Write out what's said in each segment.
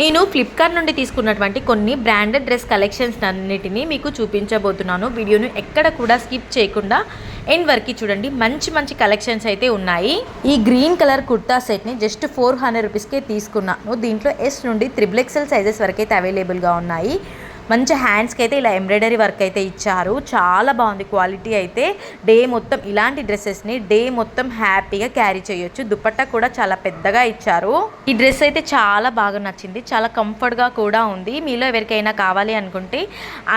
నేను ఫ్లిప్కార్ట్ నుండి తీసుకున్నటువంటి కొన్ని బ్రాండెడ్ డ్రెస్ కలెక్షన్స్ అన్నిటినీ మీకు చూపించబోతున్నాను. వీడియోను ఎక్కడ కూడా స్కిప్ చేయకుండా ఎండ్ వరకు చూడండి. మంచి మంచి కలెక్షన్స్ అయితే ఉన్నాయి. ఈ గ్రీన్ కలర్ కుర్తా సెట్ని జస్ట్ ఫోర్ హండ్రెడ్ రూపీస్కే తీసుకున్నాను. దీంట్లో ఎస్ నుండి త్రిబుల్ ఎక్సెల్ సైజెస్ వరకు అయితే అవైలబుల్గా ఉన్నాయి. మంచి హ్యాండ్స్కి అయితే ఇలా ఎంబ్రాయిడరీ వర్క్ అయితే ఇచ్చారు. చాలా బాగుంది క్వాలిటీ అయితే. డే మొత్తం ఇలాంటి డ్రెస్సెస్ని డే మొత్తం హ్యాపీగా క్యారీ చేయొచ్చు. దుపట్టా కూడా చాలా పెద్దగా ఇచ్చారు. ఈ డ్రెస్ అయితే చాలా బాగా నచ్చింది. చాలా కంఫర్ట్గా కూడా ఉంది. మీలో ఎవరికైనా కావాలి అనుకుంటే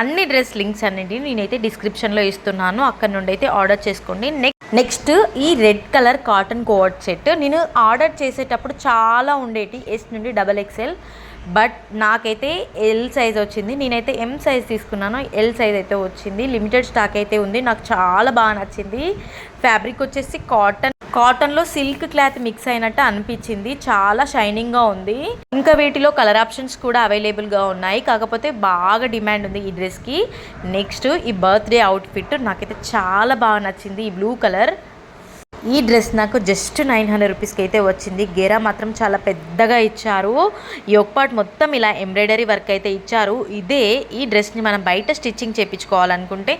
అన్ని డ్రెస్ లింక్స్ అన్నింటిని నేనైతే డిస్క్రిప్షన్లో ఇస్తున్నాను. అక్కడ నుండి అయితే ఆర్డర్ చేసుకోండి. నెక్స్ట్ నెక్స్ట్ ఈ red colour cotton coat set నేను ఆర్డర్ చేసేటప్పుడు చాలా ఉండేటి ఎస్ నుండి డబల్ ఎక్స్ఎల్ బట్ నాకైతే ఎల్ సైజ్ వచ్చింది. నేనైతే ఎం సైజ్ తీసుకున్నాను. ఎల్ సైజ్ అయితే వచ్చింది. లిమిటెడ్ స్టాక్ అయితే ఉంది. నాకు చాలా బాగా నచ్చింది. ఫ్యాబ్రిక్ వచ్చేసి కాటన్ కాటన్లో సిల్క్ క్లాత్ మిక్స్ అయినట్టు అనిపించింది. చాలా షైనింగ్గా ఉంది. ఇంకా వీటిలో కలర్ ఆప్షన్స్ కూడా అవైలబుల్గా ఉన్నాయి. కాకపోతే బాగా డిమాండ్ ఉంది ఈ డ్రెస్కి నెక్స్ట్ ఈ బర్త్డే అవుట్ఫిట్ నాకైతే చాలా బాగా నచ్చింది. ఈ బ్లూ కలర్ ఈ డ్రెస్ నాకు జస్ట్ నైన్ హండ్రెడ్ రూపీస్కి అయితే వచ్చింది. గేరా మాత్రం చాలా పెద్దగా ఇచ్చారు. ఈ పార్ట్ మొత్తం ఇలా ఎంబ్రాయిడరీ వర్క్ అయితే ఇచ్చారు. ఇదే ఈ డ్రెస్ని మనం బయట stitching చేయించుకోవాలనుకుంటే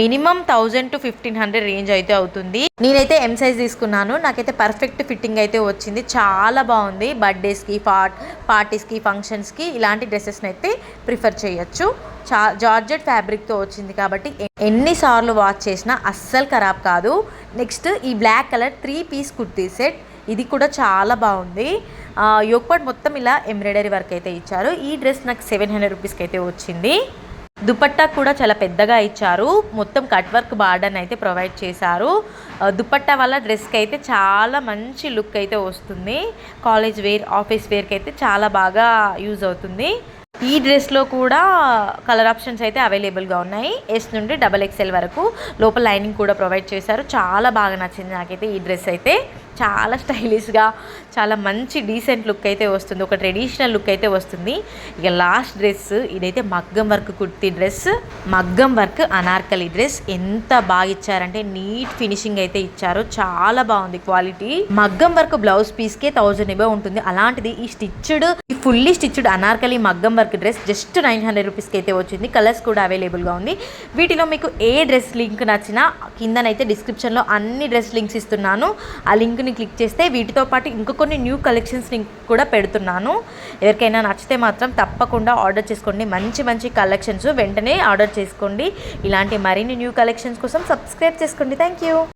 minimum thousand to fifteen hundred range అయితే అవుతుంది. నేనైతే ఎం సైజ్ తీసుకున్నాను. నాకైతే పర్ఫెక్ట్ ఫిట్టింగ్ అయితే వచ్చింది. చాలా బాగుంది. బర్త్డేస్కి పార్ట్ పార్టీస్కి ఫంక్షన్స్కి ఇలాంటి డ్రెస్సెస్ని అయితే ప్రిఫర్ చేయొచ్చు. చా జార్జెట్ ఫ్యాబ్రిక్తో వచ్చింది కాబట్టి ఎన్నిసార్లు వాష్ చేసినా అస్సలు ఖరాబ్ కాదు. నెక్స్ట్ ఈ black colour three piece kurti set ఇది కూడా చాలా బాగుంది. యోగపాట్ మొత్తం ఇలా ఎంబ్రాయిడరీ వర్క్ అయితే ఇచ్చారు. ఈ డ్రెస్ నాకు సెవెన్ హండ్రెడ్ రూపీస్కి అయితే వచ్చింది. దుపట్టా కూడా చాలా పెద్దగా ఇచ్చారు. మొత్తం కట్ వర్క్ బార్డర్ని అయితే ప్రొవైడ్ చేశారు. దుపట్టా వల్ల డ్రెస్కి అయితే చాలా మంచి లుక్ అయితే వస్తుంది. కాలేజ్ వేర్ ఆఫీస్ వేర్కి అయితే చాలా బాగా యూజ్ అవుతుంది. ఈ డ్రెస్లో కూడా కలర్ ఆప్షన్స్ అయితే అవైలబుల్గా ఉన్నాయి. ఎస్ నుండి డబల్ ఎక్స్ఎల్ వరకు లోపల లైనింగ్ కూడా ప్రొవైడ్ చేశారు. చాలా బాగా నచ్చింది నాకైతే ఈ డ్రెస్ అయితే. చాలా స్టైలిష్గా చాలా మంచి డీసెంట్ లుక్ అయితే వస్తుంది. ఒక ట్రెడిషనల్ లుక్ అయితే వస్తుంది. ఇక లాస్ట్ డ్రెస్ ఇదైతే మగ్గం వర్క్ కుర్తీ డ్రెస్ మగ్గం వర్క్ అనార్కలి డ్రెస్. ఎంత బాగా ఇచ్చారంటే నీట్ ఫినిషింగ్ అయితే ఇచ్చారు. చాలా బాగుంది క్వాలిటీ. మగ్గం వర్క్ బ్లౌజ్ పీస్కే థౌజండ్ ఇవే ఉంటుంది. అలాంటిది ఈ స్టిచ్డ్ ఈ ఫుల్లీ స్టిచ్డ్ అనార్కలి మగ్గం work dress just nine hundred రూపీస్కి అయితే వచ్చింది. కలర్స్ కూడా అవైలబుల్గా ఉంది. వీటిలో మీకు ఏ డ్రెస్ లింక్ నచ్చినా కిందనైతే డిస్క్రిప్షన్లో అన్ని డ్రెస్ లింక్స్ ఇస్తున్నాను. ఆ లింక్ లింక్ని క్లిక్ చేస్తే వీటితో పాటు ఇంకా కొన్ని న్యూ కలెక్షన్స్ లింక్ కూడా పెడుతున్నాను. ఎవరికైనా నచ్చితే మాత్రం తప్పకుండా ఆర్డర్ చేసుకోండి. మంచి మంచి కలెక్షన్స్ వెంటనే ఆర్డర్ చేసుకోండి. ఇలాంటి మరిన్ని న్యూ కలెక్షన్స్ కోసం సబ్స్క్రైబ్ చేసుకోండి. Thank you